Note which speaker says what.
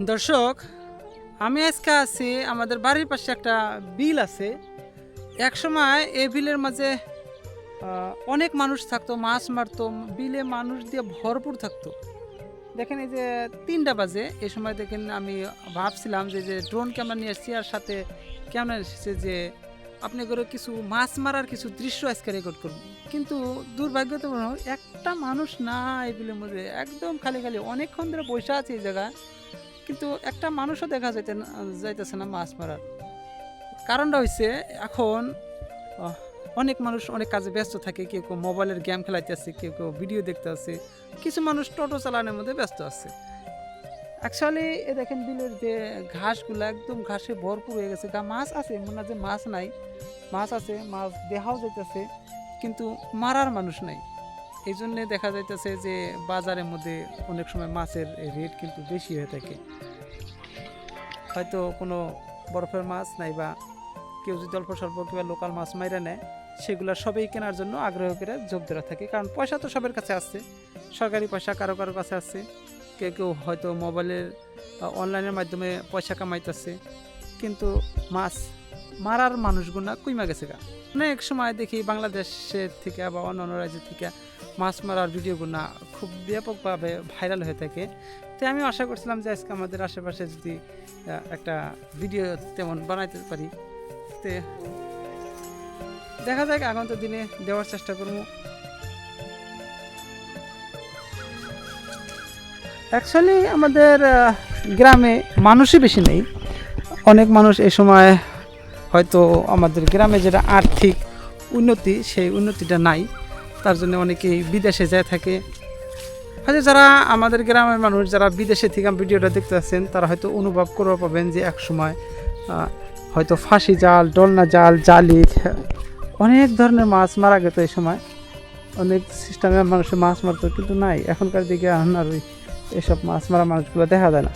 Speaker 1: দর্শক, আমি আজকে আছি আমাদের বাড়ির পাশে একটা বিল আছে। এক সময় এই বিলের মাঝে অনেক মানুষ থাকতো, মাছ মারতো, বিলে মানুষ দিয়ে ভরপুর থাকতো। দেখেন এই যে তিনটা বাজে, এই সময় দেখেন আমি ভাবছিলাম যে যে ড্রোন ক্যামেরা নিয়ে এসেছি আর সাথে ক্যামেরা এসেছে যে, আপনি করে কিছু মাছ মারার কিছু দৃশ্য আজকে রেকর্ড করব কিন্তু দুর্ভাগ্য তো একটা মানুষ না এই বিলের মধ্যে, একদম খালি খালি অনেকক্ষণ ধরে বসে আছে এই জায়গায়। কিন্তু একটা মানুষও দেখা যাইতে না, যাইতেছে না মাছ মারার। কারণটা হচ্ছে এখন অনেক মানুষ অনেক কাজে ব্যস্ত থাকে, কেউ কেউ মোবাইলের গেম খেলাইতে কেউ কেউ ভিডিও দেখতে আছে কিছু মানুষ টোটো চালানোর মধ্যে ব্যস্ত আছে। অ্যাকচুয়ালি এ দেখেন বিলের যে ঘাসগুলো একদম ঘাসে ভরপুর হয়ে গেছে। মাছ আছে, মনে হয় যে মাছ নাই। মাছ আছে, মাছ দেখাও যাইতেছে, কিন্তু মারার মানুষ নাই। এই জন্যে দেখা যাইতেছে যে বাজারের মধ্যে অনেক সময় মাছের রেট কিন্তু বেশি হয়ে থাকে। হয়তো কোনো বরফের মাছ নাই বা কেউ যদি অল্প স্বল্প কিংবা লোকাল মাছ মাইরা নেয়, সেগুলো সবই কেনার জন্য আগ্রহ করে যোগ দেওয়া থাকে। কারণ পয়সা তো সবার কাছে আছে সরকারি পয়সা কারও কারও কাছে আছে কেউ কেউ হয়তো মোবাইলের অনলাইনের মাধ্যমে পয়সা কামাইতেছে, কিন্তু মাছ মারার মানুষগুলা কুইমা গেছে গা। অনেক সময় দেখি বাংলাদেশের থেকে বা অন্য অন্য রাজ্য থেকে মাছ মারার ভিডিওগুলো খুব ব্যাপকভাবে ভাইরাল হয়ে থাকে। তো আমি আশা করছিলাম যে আজকে আমাদের আশেপাশে যদি একটা ভিডিও তেমন বানাইতে পারি। তে দেখা যাক আগন্ত দিনে দেওয়ার চেষ্টা করব। অ্যাকচুয়ালি আমাদের গ্রামে মানুষই বেশি নেই। অনেক মানুষ এই সময় হয়তো আমাদের গ্রামে যেটা আর্থিক উন্নতি, সেই উন্নতিটা নাই। তার জন্য অনেকেই বিদেশে যায় থাকে। হয়তো যারা আমাদের গ্রামের মানুষ, যারা বিদেশে থেকে ভিডিওটা দেখতে পাচ্ছেন তারা হয়তো অনুভব করতে পাবেন যে এক সময় হয়তো ফাঁসি জাল, ডলনা জাল, জালি, অনেক ধরনের মাছ মারা গেত এই সময়। অনেক সিস্টেমে মানুষের মাছ মারতো, কিন্তু নাই। এখনকার দিকে আর ওই এসব মাছ মারা মানুষগুলো দেখা যায় না।